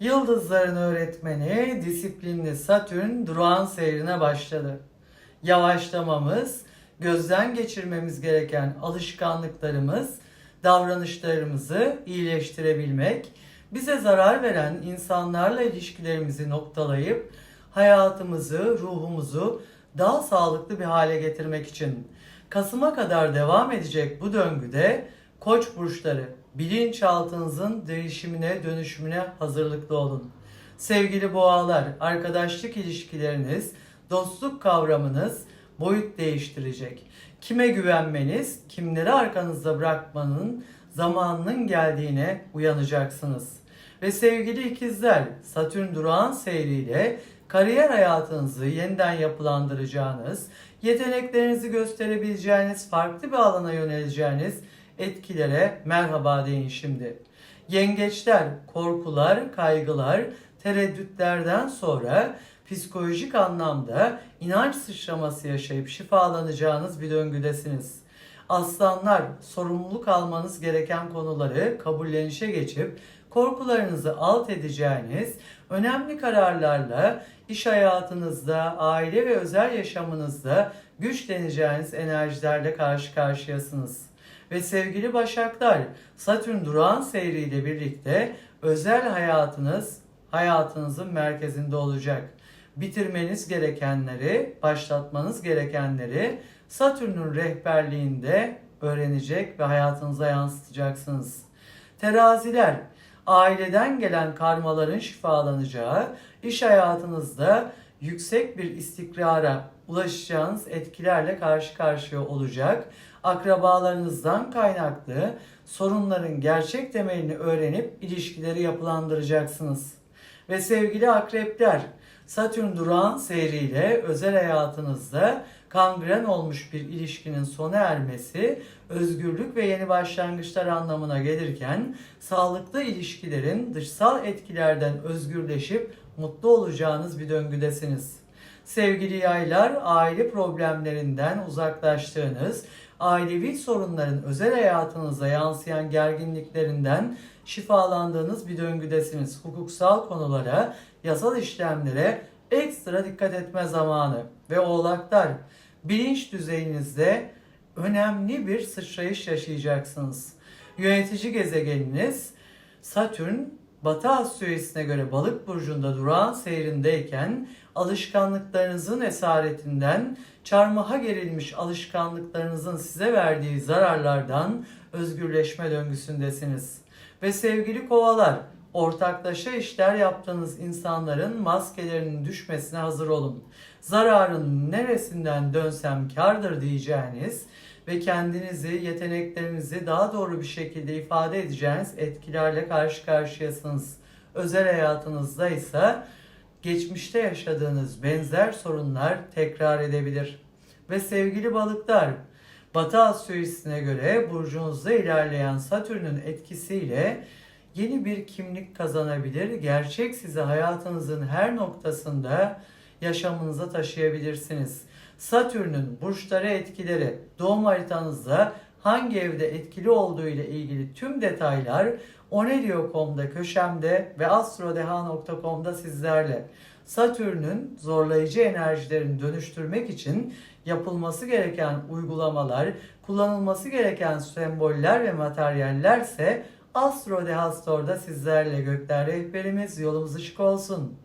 Yıldızların öğretmeni disiplinli Satürn durağan seyrine başladı. Yavaşlamamız, gözden geçirmemiz gereken alışkanlıklarımız, davranışlarımızı iyileştirebilmek, bize zarar veren insanlarla ilişkilerimizi noktalayıp hayatımızı, ruhumuzu daha sağlıklı bir hale getirmek için Kasım'a kadar devam edecek bu döngüde Koç burçları bilinçaltınızın değişimine, dönüşümüne hazırlıklı olun. Sevgili boğalar, arkadaşlık ilişkileriniz, dostluk kavramınız boyut değiştirecek. Kime güvenmeniz, kimleri arkanızda bırakmanın zamanının geldiğine uyanacaksınız. Ve sevgili ikizler, Satürn durağan seyriyle kariyer hayatınızı yeniden yapılandıracağınız, yeteneklerinizi gösterebileceğiniz, farklı bir alana yöneleceğiniz etkilere merhaba deyin şimdi. Yengeçler, korkular, kaygılar, tereddütlerden sonra psikolojik anlamda inanç sıçraması yaşayıp şifalanacağınız bir döngüdesiniz. Aslanlar, sorumluluk almanız gereken konuları kabullenişe geçip korkularınızı alt edeceğiniz önemli kararlarla iş hayatınızda, aile ve özel yaşamınızda güçleneceğiniz enerjilerle karşı karşıyasınız. Ve sevgili Başaklar, Satürn durağan seyriyle birlikte özel hayatınız hayatınızın merkezinde olacak. Bitirmeniz gerekenleri, başlatmanız gerekenleri Satürn'ün rehberliğinde öğrenecek ve hayatınıza yansıtacaksınız. Teraziler, aileden gelen karmaların şifalanacağı, iş hayatınızda yüksek bir istikrara ulaşacağınız etkilerle karşı karşıya olacak. Akrabalarınızdan kaynaklı sorunların gerçek temelini öğrenip ilişkileri yapılandıracaksınız. Ve sevgili akrepler, Satürn durağan seyriyle özel hayatınızda kangren olmuş bir ilişkinin sona ermesi özgürlük ve yeni başlangıçlar anlamına gelirken sağlıklı ilişkilerin dışsal etkilerden özgürleşip mutlu olacağınız bir döngüdesiniz. Sevgili yaylar, aile problemlerinden uzaklaştığınız, ailevi sorunların özel hayatınıza yansıyan gerginliklerinden şifalandığınız bir döngüdesiniz. Hukuksal konulara, yasal işlemlere ekstra dikkat etme zamanı. Ve oğlaklar, bilinç düzeyinizde önemli bir sıçrayış yaşayacaksınız. Yönetici gezegeniniz Satürn Batı astrolojisine göre balık burcunda durağan seyrindeyken alışkanlıklarınızın esaretinden çarmıha gerilmiş alışkanlıklarınızın size verdiği zararlardan özgürleşme döngüsündesiniz. Ve sevgili kovalar, ortaklaşa işler yaptığınız insanların maskelerinin düşmesine hazır olun. Zararın neresinden dönsem kardır diyeceğiniz ve kendinizi, yeteneklerinizi daha doğru bir şekilde ifade edeceğiniz etkilerle karşı karşıyasınız. Özel hayatınızda ise geçmişte yaşadığınız benzer sorunlar tekrar edebilir. Ve sevgili balıklar, Batı astrolojisine göre burcunuzda ilerleyen Satürn'ün etkisiyle yeni bir kimlik kazanabilir. Gerçek sizi hayatınızın her noktasında yaşamınıza taşıyabilirsiniz. Satürn'ün burçlara etkileri doğum haritanızda hangi evde etkili olduğu ile ilgili tüm detaylar onelio.com'da köşemde ve astrodeha.com'da sizlerle. Satürn'ün zorlayıcı enerjilerini dönüştürmek için yapılması gereken uygulamalar, kullanılması gereken semboller ve materyallerse Astro Deha Store'da sizlerle gökler rehberimiz yolumuz ışık olsun.